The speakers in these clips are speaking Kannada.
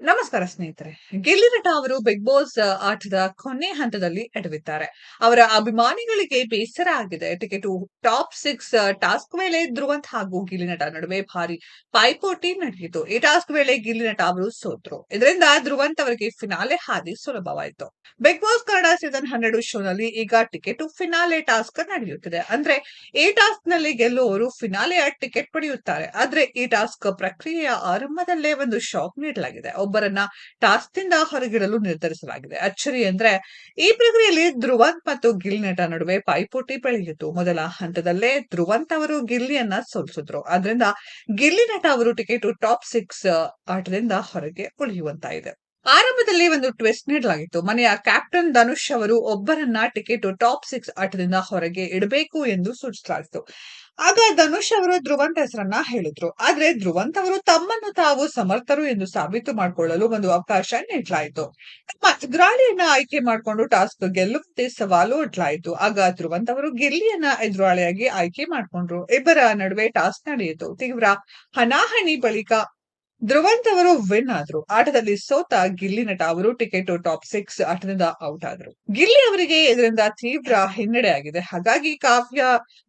ನಮಸ್ಕಾರ ಸ್ನೇಹಿತರೆ. ಗಿಲ್ಲಿನಟ ಅವರು ಬಿಗ್ ಬಾಸ್ ಆಟದ ಕೊನೆ ಹಂತದಲ್ಲಿ ಎಡವಿದ್ದಾರೆ. ಅವರ ಅಭಿಮಾನಿಗಳಿಗೆ ಬೇಸರ ಆಗಿದೆ. ಟಿಕೆಟ್ ಟಾಪ್ ಸಿಕ್ಸ್ ಟಾಸ್ಕ್ ವೇಳೆ ಧ್ರುವಂತ್ ಹಾಗೂ ಗಿಲ್ಲಿನಟ ನಡುವೆ ಭಾರಿ ಪೈಪೋಟಿ ನಡೆಯಿತು. ಈ ಟಾಸ್ಕ್ ವೇಳೆ ಗಿಲ್ಲಿನಟ ಅವರು ಸೋತರು. ಇದರಿಂದ ಧ್ರುವಂತ್ ಅವರಿಗೆ ಫಿನಾಲೆ ಹಾದಿ ಸುಲಭವಾಯಿತು. ಬಿಗ್ ಬಾಸ್ ಕನ್ನಡ ಸೀಸನ್ ಹನ್ನೆರಡು ಶೋನಲ್ಲಿ ಈಗ ಟಿಕೆಟ್ ಫಿನಾಲೆ ಟಾಸ್ಕ್ ನಡೆಯುತ್ತಿದೆ. ಅಂದ್ರೆ ಈ ಟಾಸ್ಕ್ನಲ್ಲಿ ಗೆಲ್ಲುವವರು ಫಿನಾಲೆಯ ಟಿಕೆಟ್ ಪಡೆಯುತ್ತಾರೆ. ಆದ್ರೆ ಈ ಟಾಸ್ಕ್ ಪ್ರಕ್ರಿಯೆಯ ಆರಂಭದಲ್ಲೇ ಒಂದು ಶಾಕ್ ನೀಡಲಾಗಿದೆ. ಒಬ್ಬರನ್ನ ಟಾಸ್ಕ್ನಿಂದ ಹೊರಗಿಡಲು ನಿರ್ಧರಿಸಲಾಗಿದೆ. ಅಚ್ಚರಿ ಅಂದ್ರೆ ಈ ಪ್ರಕ್ರಿಯೆಯಲ್ಲಿ ಧ್ರುವಂತ್ ಮತ್ತು ಗಿಲ್ ನಟ ನಡುವೆ ಪೈಪೋಟಿ ಬೆಳೆಯಿತು. ಮೊದಲ ಹಂತದಲ್ಲೇ ಧ್ರುವಂತ್ ಅವರು ಗಿಲ್ಲಿಯನ್ನ ಸೋಲಿಸಿದ್ರು. ಅದರಿಂದ ಗಿಲ್ಲಿ ನಟ ಅವರು ಟಿಕೆಟ್ ಟಾಪ್ ಸಿಕ್ಸ್ ಆಟದಿಂದ ಹೊರಗೆ ಉಳಿಯುವಂತಾಗಿದೆ. ಆರಂಭದಲ್ಲಿ ಒಂದು ಟ್ವಿಸ್ಟ್ ನೀಡಲಾಗಿತ್ತು. ಮನೆಯ ಕ್ಯಾಪ್ಟನ್ ಧನುಷ್ ಅವರು ಒಬ್ಬರನ್ನ ಟಿಕೆಟ್ ಟಾಪ್ ಸಿಕ್ಸ್ ಆಟದಿಂದ ಹೊರಗೆ ಇಡಬೇಕು ಎಂದು ಸೂಚಿಸಲಾಗಿತ್ತು. ಆಗ ಧನುಷ್ ಅವರು ಧ್ರುವಂತ ಹೆಸರನ್ನ ಹೇಳಿದ್ರು. ಆದ್ರೆ ಧ್ರುವಂತ್ ಅವರು ತಮ್ಮನ್ನು ತಾವು ಸಮರ್ಥರು ಎಂದು ಸಾಬೀತು ಮಾಡಿಕೊಳ್ಳಲು ಒಂದು ಅವಕಾಶ ನೀಡಲಾಯಿತು. ತಮ್ಮ ಎದುರಾಳಿಯನ್ನ ಆಯ್ಕೆ ಮಾಡಿಕೊಂಡು ಟಾಸ್ಕ್ ಗೆಲ್ಲುವಂತೆ ಸವಾಲು ಒಡ್ಲಾಯಿತು ಆಗ ಧ್ರುವಂತ್ ಅವರು ಗೆಲ್ಲಿಯನ್ನ ಎದುರಾಳಿಯಾಗಿ ಆಯ್ಕೆ ಮಾಡಿಕೊಂಡ್ರು. ಇಬ್ಬರ ನಡುವೆ ಟಾಸ್ಕ್ ನಡೆಯಿತು. ತೀವ್ರ ಹಣಾಹಣಿ ಬಳಿಕ ಧ್ರುವಂತ್ ಅವರು ವಿನ್ ಆದ್ರು. ಆಟದಲ್ಲಿ ಸೋತ ಗಿಲ್ಲಿ ನಟ ಅವರು ಟಿಕೆಟ್ ಟಾಪ್ ಸಿಕ್ಸ್ ಆಟದಿಂದ ಔಟ್ ಆದ್ರು. ಗಿಲ್ಲಿ ಅವರಿಗೆ ಇದರಿಂದ ತೀವ್ರ ಹಿನ್ನಡೆ ಆಗಿದೆ. ಹಾಗಾಗಿ ಕಾವ್ಯ,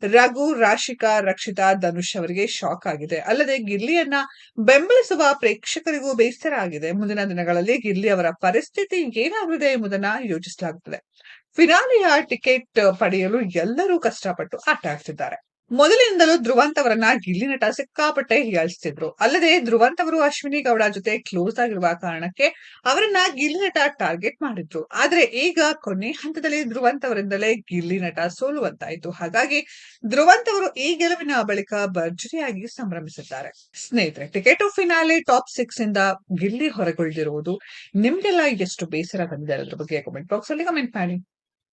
ರಘು, ರಾಶಿಕಾ, ರಕ್ಷಿತಾ, ಧನುಷ್ ಅವರಿಗೆ ಶಾಕ್ ಆಗಿದೆ. ಅಲ್ಲದೆ ಗಿಲ್ಲಿಯನ್ನ ಬೆಂಬಲಿಸುವ ಪ್ರೇಕ್ಷಕರಿಗೂ ಬೇಸರ ಆಗಿದೆ. ಮುಂದಿನ ದಿನಗಳಲ್ಲಿ ಗಿಲ್ಲಿ ಅವರ ಪರಿಸ್ಥಿತಿ ಏನಾಗಲಿದೆ ಎಂಬುದನ್ನ ಯೋಚಿಸಲಾಗುತ್ತದೆ. ಫಿನಾಲಿಯ ಟಿಕೆಟ್ ಪಡೆಯಲು ಎಲ್ಲರೂ ಕಷ್ಟಪಟ್ಟು ಆಟ ಆಡ್ತಿದ್ದಾರೆ. ಮೊದಲಿನಿಂದಲೂ ಧ್ರುವಂತವರನ್ನ ಗಿಲ್ಲಿ ನಟ ಸಿಕ್ಕಾಪಟ್ಟೆ ಹೀಯಾಳಿಸ್ತಿದ್ರು. ಅಲ್ಲದೆ ಧ್ರುವಂತವರು ಅಶ್ವಿನಿ ಗೌಡ ಜೊತೆ ಕ್ಲೋಸ್ ಆಗಿರುವ ಕಾರಣಕ್ಕೆ ಅವರನ್ನ ಗಿಲ್ಲಿ ನಟ ಟಾರ್ಗೆಟ್ ಮಾಡಿದ್ರು. ಆದ್ರೆ ಈಗ ಕೊನೆ ಹಂತದಲ್ಲಿ ಧ್ರುವಂತವರಿಂದಲೇ ಗಿಲ್ಲಿ ನಟ ಸೋಲುವಂತಾಯಿತು. ಹಾಗಾಗಿ ಧ್ರುವಂತವರು ಈ ಗೆಲುವಿನ ಬಳಿಕ ಭರ್ಜರಿಯಾಗಿ ಸಂಭ್ರಮಿಸಿದ್ದಾರೆ. ಸ್ನೇಹಿತರೆ, ಟಿಕೆಟ್ ಫಿನಾಲೆ ಟಾಪ್ ಸಿಕ್ಸ್ ಇಂದ ಗಿಲ್ಲಿ ಹೊರಗೊಳ್ಳದಿರುವುದು ನಿಮ್ಗೆಲ್ಲ ಎಷ್ಟು ಬೇಸರ ಬಂದಿದೆ ಅದ್ರ ಬಗ್ಗೆ ಕಮೆಂಟ್ ಬಾಕ್ಸ್ ಅಲ್ಲಿ ಕಮೆಂಟ್ ಮಾಡಿ.